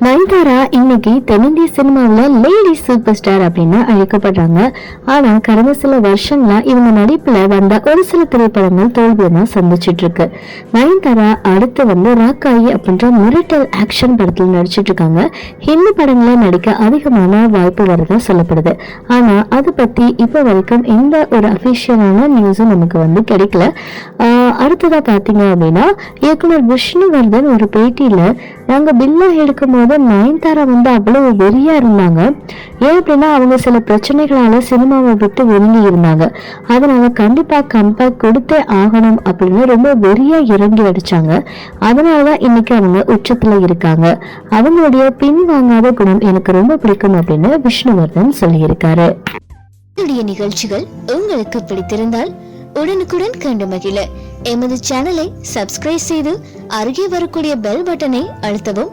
நயன்தாரா இன்னைக்கு தென்னிந்திய சினிமாவில் லேடி சூப்பர் ஸ்டார் அப்படின்னு அழைக்கப்படுறாங்க. ஆனா கடந்த சில வருஷங்களா இவங்க நடிப்புல வந்த ஒரு சில திரைப்படங்கள் தோல்வியை தான் சந்திச்சிட்டு இருக்கு நயன்தாரா அடுத்து வந்து ராக்காயி அப்படின்ற மிரட்டல் ஆக்ஷன் படத்தில் நடிச்சிட்டு இருக்காங்க ஹிந்தி படங்கள நடிக்க அதிகமான வாய்ப்பு வரதா சொல்லப்படுது. ஆனா அதை பத்தி இப்போ வரைக்கும் எந்த ஒரு அஃபிஷியலான நியூஸும் நமக்கு வந்து கிடைக்கல. ஆஹ் அடுத்ததா பாத்தீங்க அப்படின்னா இயக்குனர் விஷ்ணுவர்தன் ஒரு பேட்டியில நாங்க பில்லா எடுக்கும் போது நயன்தாரா வந்து அவ்வளவு வெறியா இருந்தாங்க. ஏன் அப்படின்னா அவங்க சில பிரச்சனைகளால சினிமாவை விட்டு ஒதுங்கி இருந்தாங்க. அதனால கண்டிப்பா கம்பேக் கொடுத்தே ஆகணும் அப்படின்னு ரொம்ப வெறியா இறங்கி அடிச்சாங்க. அதனாலதான் இன்னைக்கு அவங்க உச்சத்துல இருக்காங்க. அவங்களுடைய பின்வாங்காத குணம் எனக்கு ரொம்ப பிடிக்கும் அப்படின்னு விஷ்ணுவர்தன் சொல்லியிருக்காரு. என்னுடைய நிகழ்ச்சிகள் உங்களுக்கு பிடித்திருந்தால் உடனுக்குடன் கண்டு மகிழ. எமது சேனலை சப்ஸ்கிரைப் செய்து அருகே வரக்கூடிய பெல் பட்டனை அழுத்தவும்